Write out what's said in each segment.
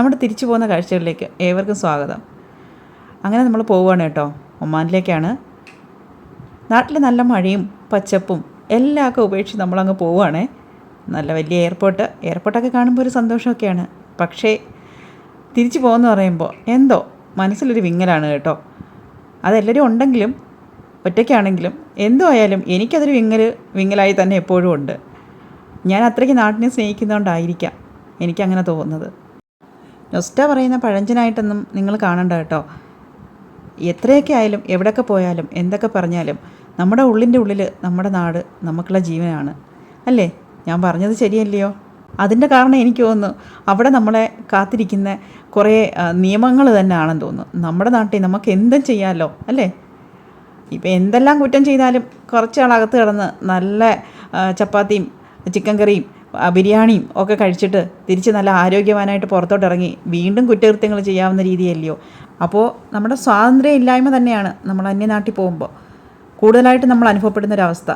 നമ്മുടെ തിരിച്ചു പോകുന്ന കാഴ്ചകളിലേക്ക് ഏവർക്കും സ്വാഗതം. അങ്ങനെ നമ്മൾ പോവുകയാണ് കേട്ടോ. ഒമാനിലേക്കാണ്. നാട്ടിൽ നല്ല മഴയും പച്ചപ്പും എല്ലാം ഒക്കെ ഉപേക്ഷിച്ച് നമ്മളങ്ങ് പോവുകയാണേ. നല്ല വലിയ എയർപോർട്ട്. എയർപോർട്ടൊക്കെ കാണുമ്പോൾ ഒരു സന്തോഷമൊക്കെയാണ്. പക്ഷേ തിരിച്ചു പോകുമെന്ന് പറയുമ്പോൾ എന്തോ മനസ്സിലൊരു വിങ്ങലാണ് കേട്ടോ. അതെല്ലാവരും ഉണ്ടെങ്കിലും ഒറ്റയ്ക്കാണെങ്കിലും എന്തോ ആയാലും എനിക്കതൊരു വിങ്ങൽ വിങ്ങലായി തന്നെ എപ്പോഴും ഉണ്ട്. ഞാൻ അത്രയ്ക്ക് നാട്ടിനെ സ്നേഹിക്കുന്നതുകൊണ്ടായിരിക്കാം എനിക്കങ്ങനെ തോന്നുന്നത്. നൊസ്റ്റ പറയുന്ന പഴഞ്ചനായിട്ടൊന്നും നിങ്ങൾ കാണണ്ട കേട്ടോ. എത്രയൊക്കെ ആയാലും എവിടെയൊക്കെ പോയാലും എന്തൊക്കെ പറഞ്ഞാലും നമ്മുടെ ഉള്ളിന്റെ ഉള്ളിൽ നമ്മുടെ നാട് നമുക്കുള്ള ജീവനാണ്. അല്ലേ? ഞാൻ പറഞ്ഞത് ശരിയല്ലയോ? അതിന്റെ കാരണം എനിക്ക് തോന്നുന്നു അവിടെ നമ്മളെ കാത്തിരിക്കുന്ന കുറേ നിയമങ്ങൾ തന്നെ ആണെന്ന് തോന്നുന്നു. നമ്മുടെ നാട്ടിൽ നമുക്ക് എന്തും ചെയ്യാമല്ലോ അല്ലേ? ഇപ്പം എന്തെല്ലാം കുറ്റം ചെയ്താലും കുറച്ച് ആളകത്ത് കിടന്ന് നല്ല ചപ്പാത്തിയും ചിക്കൻ കറിയും ബിരിയാണിയും ഒക്കെ കഴിച്ചിട്ട് തിരിച്ച് നല്ല ആരോഗ്യവാനായിട്ട് പുറത്തോട്ട് ഇറങ്ങി വീണ്ടും കുറ്റകൃത്യങ്ങൾ ചെയ്യാവുന്ന രീതിയല്ലയോ? അപ്പോൾ നമ്മുടെ സ്വാതന്ത്ര്യം ഇല്ലായ്മ തന്നെയാണ് നമ്മൾ അന്യനാട്ടിൽ പോകുമ്പോൾ കൂടുതലായിട്ട് നമ്മൾ അനുഭവപ്പെടുന്ന ഒരവസ്ഥ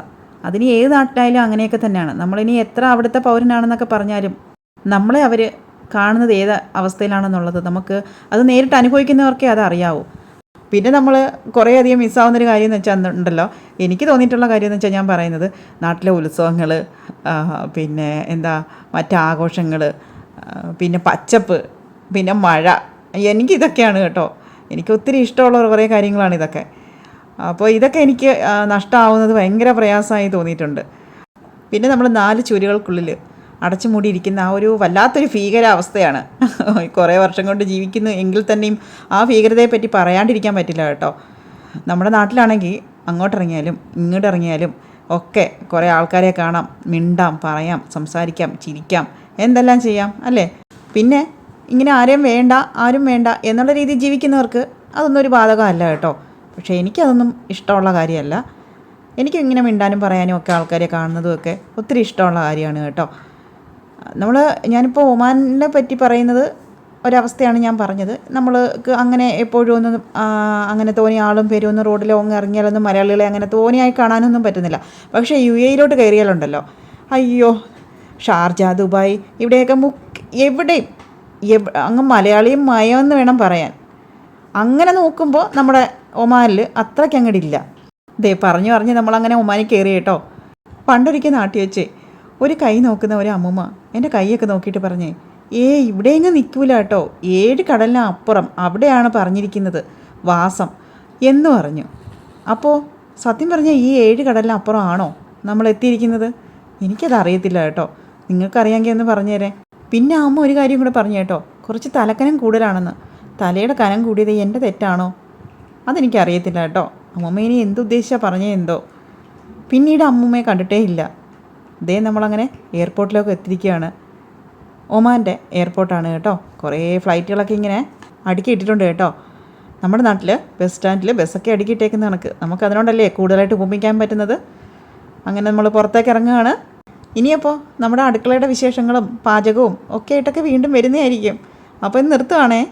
അതിന് ഏത് നാട്ടിലായാലും അങ്ങനെയൊക്കെ തന്നെയാണ്. നമ്മളിനി എത്ര അവിടുത്തെ പൗരനാണെന്നൊക്കെ പറഞ്ഞാലും നമ്മളെ അവർ കാണുന്നത് ഏത് അവസ്ഥയിലാണെന്നുള്ളത് നമുക്ക് അത് നേരിട്ട് അനുഭവിക്കുന്നവർക്കേ അത് അറിയാവൂ പിന്നെ നമ്മൾ കുറേയധികം മിസ്സാവുന്നൊരു കാര്യം എന്ന് വെച്ചാൽ ഉണ്ടല്ലോ എനിക്ക് തോന്നിയിട്ടുള്ള കാര്യം എന്ന് വെച്ചാൽ ഞാൻ പറയുന്നത് നാട്ടിലെ ഉത്സവങ്ങൾ പിന്നെ എന്താ മറ്റാഘോഷങ്ങൾ പിന്നെ പച്ചപ്പ് പിന്നെ മഴ. എനിക്കിതൊക്കെയാണ് കേട്ടോ. എനിക്ക് ഒത്തിരി ഇഷ്ടമുള്ള കുറേ കാര്യങ്ങളാണ് ഇതൊക്കെ. അപ്പോൾ ഇതൊക്കെ എനിക്ക് നഷ്ടമാവുന്നത് ഭയങ്കര പ്രയാസമായി തോന്നിയിട്ടുണ്ട്. പിന്നെ നമ്മൾ നാല് ചുരുകൾക്കുള്ളിൽ അടച്ചു മൂടിയിരിക്കുന്ന ആ ഒരു വല്ലാത്തൊരു ഭീകരാവസ്ഥയാണ്. കുറേ വർഷം കൊണ്ട് ജീവിക്കുന്നു എങ്കിൽ തന്നെയും ആ ഭീകരതയെ പറ്റി പറയാണ്ടിരിക്കാൻ പറ്റില്ല കേട്ടോ. നമ്മുടെ നാട്ടിലാണെങ്കിൽ അങ്ങോട്ടിറങ്ങിയാലും ഇങ്ങോട്ടിറങ്ങിയാലും ഒക്കെ കുറേ ആൾക്കാരെ കാണാം മിണ്ടാം പറയാം സംസാരിക്കാം ചിരിക്കാം എന്തെല്ലാം ചെയ്യാം അല്ലേ? പിന്നെ ഇങ്ങനെ ആരെയും വേണ്ട ആരും വേണ്ട എന്നുള്ള രീതിയിൽ ജീവിക്കുന്നവർക്ക് അതൊന്നും ഒരു ബാധകമല്ല കേട്ടോ. പക്ഷേ എനിക്കതൊന്നും ഇഷ്ടമുള്ള കാര്യമല്ല. എനിക്കും ഇങ്ങനെ മിണ്ടാനും പറയാനും ഒക്കെ ആൾക്കാരെ കാണുന്നതും ഒക്കെ ഒത്തിരി ഇഷ്ടമുള്ള കാര്യമാണ് കേട്ടോ. നമ്മൾ ഞാനിപ്പോൾ ഒമാനെ പറ്റി പറയുന്നത് ഒരവസ്ഥയാണ് ഞാൻ പറഞ്ഞത്. നമ്മൾക്ക് അങ്ങനെ എപ്പോഴും ഒന്നും അങ്ങനെ തോന്നിയ ആളും പേരും ഒന്നും റോഡിലോ അങ്ങ് ഇറങ്ങിയാലൊന്നും മലയാളികളെ അങ്ങനെ തോന്നിയായി കാണാനൊന്നും പറ്റുന്നില്ല. പക്ഷേ യു എയിലോട്ട് കയറിയാലുണ്ടല്ലോ. അയ്യോ ഷാർജ ദുബായ് ഇവിടെയൊക്കെ മുക്ക് എവിടെയും എവ് അങ്ങ് മലയാളിയും മയമെന്ന് വേണം പറയാൻ. അങ്ങനെ നോക്കുമ്പോൾ നമ്മുടെ ഒമാനിൽ അത്രയ്ക്ക് അങ്ങോട്ടില്ല ദേ പറഞ്ഞു പറഞ്ഞ് നമ്മളങ്ങനെ ഒമാനിൽ കയറി കേട്ടോ പണ്ടൊരിക്കൽ നാട്ടി വെച്ച് ഒരു കൈ നോക്കുന്ന ഒരു അമ്മൂമ്മ എന്റെ കൈയൊക്കെ നോക്കിയിട്ട് പറഞ്ഞേ ഏ ഇവിടെ ഇങ്ങ് നിൽക്കൂല കേട്ടോ ഏഴ് കടലിന് അപ്പുറം അവിടെയാണ് പറഞ്ഞിരിക്കുന്നത്. വാസം. എന്ന് പറഞ്ഞു. അപ്പോൾ സത്യം പറഞ്ഞാൽ ഈ ഏഴ് കടലിന് അപ്പുറം ആണോ നമ്മൾ എത്തിയിരിക്കുന്നത്? എനിക്കത് അറിയത്തില്ല കേട്ടോ. നിങ്ങൾക്കറിയാമെങ്കിൽ ഒന്ന് പറഞ്ഞുതരേ പിന്നെ അമ്മ ഒരു കാര്യം കൂടെ പറഞ്ഞു കേട്ടോ. കുറച്ച് തലക്കനം കൂടുതലാണെന്ന്. തലയുടെ കനം കൂടിയത് എന്റെ തെറ്റാണോ? അതെനിക്കറിയത്തില്ല കേട്ടോ. അമ്മമ്മ ഇനി എന്തുദ്ദേശിച്ചാണ് പറഞ്ഞേ എന്തോ. പിന്നീട് അമ്മൂമ്മയെ കണ്ടിട്ടേ ഇല്ല. ദേ നമ്മളങ്ങനെ എയർപോർട്ടിലേക്ക് എത്തിയിരിക്കുകയാണ്. ഒമാന്റെ എയർപോർട്ടാണ് കേട്ടോ. കുറേ ഫ്ലൈറ്റുകളൊക്കെ ഇങ്ങനെ അടുക്കി ഇട്ടിട്ടുണ്ട് കേട്ടോ. നമ്മുടെ നാട്ടിൽ ബസ് സ്റ്റാൻഡിൽ ബസ്സൊക്കെ അടുക്കി ഇട്ടേക്കുന്ന കണക്ക്. നമുക്ക് അതിനോടല്ലേ കൂടുതലായിട്ട് ഉപമിക്കാൻ പറ്റുന്നത്? അങ്ങനെ നമ്മൾ പുറത്തേക്ക് ഇറങ്ങുകയാണ്. ഇനിയപ്പോൾ നമ്മുടെ അടുക്കളയുടെ വിശേഷങ്ങളും പാചകവും ഒക്കെ ആയിട്ടൊക്കെ വീണ്ടും വരുന്നതായിരിക്കും. അപ്പോൾ ഇന്ന് നിർത്തുവാണേ.